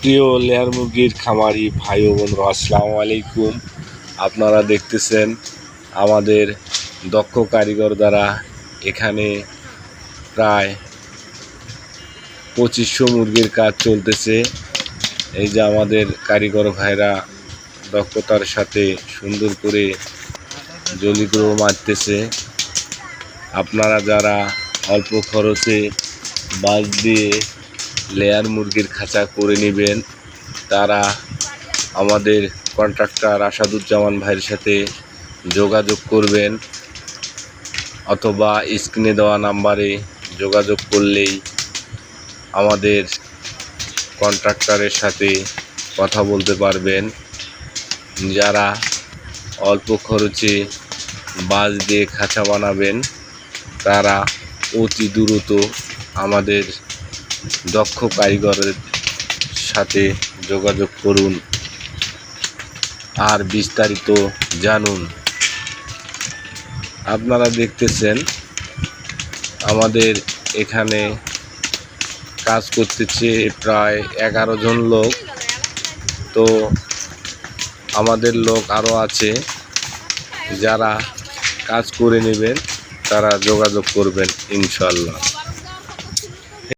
প্রিয় লেয়ার মুরগির খামারি ভাই ও বোনরা, আসসালামু আলাইকুম। আপনারা দেখতেছেন আমাদের দক্ষ কারিগর দ্বারা এখানে প্রায় পঁচিশশো মুরগির কাজ চলতেছে। এই যে আমাদের কারিগর ভাইরা দক্ষতার সাথে সুন্দর করে জলিগ্রহ মারতেছে। আপনারা যারা অল্প খরচে বাঁশ দিয়ে লেয়ার মুরগির খাঁচা করে নেবেন। তারা আমাদের কন্ট্রাক্টর আসাদুজ্জামান ভাইয়ের সাথে যোগাযোগ করবেন অথবা স্ক্রিনে দেওয়া নাম্বারে যোগাযোগ করলেই আমাদের কন্ট্রাক্টরের সাথে কথা বলতে পারবেন। যারা অল্প খরচে বাস দিয়ে খাঁচা বানাবেন, তারা অতি দ্রুত আমাদের দক্ষ কারিগরের সাথে যোগাযোগ করুন আর বিস্তারিত জানুন। আপনারা দেখতেছেন, আমাদের এখানে কাজ করতেছে প্রায় এগারো জন লোক। তো আমাদের লোক আরও আছে, যারা কাজ করে নেবেন, তারা যোগাযোগ করবেন ইনশাল্লাহ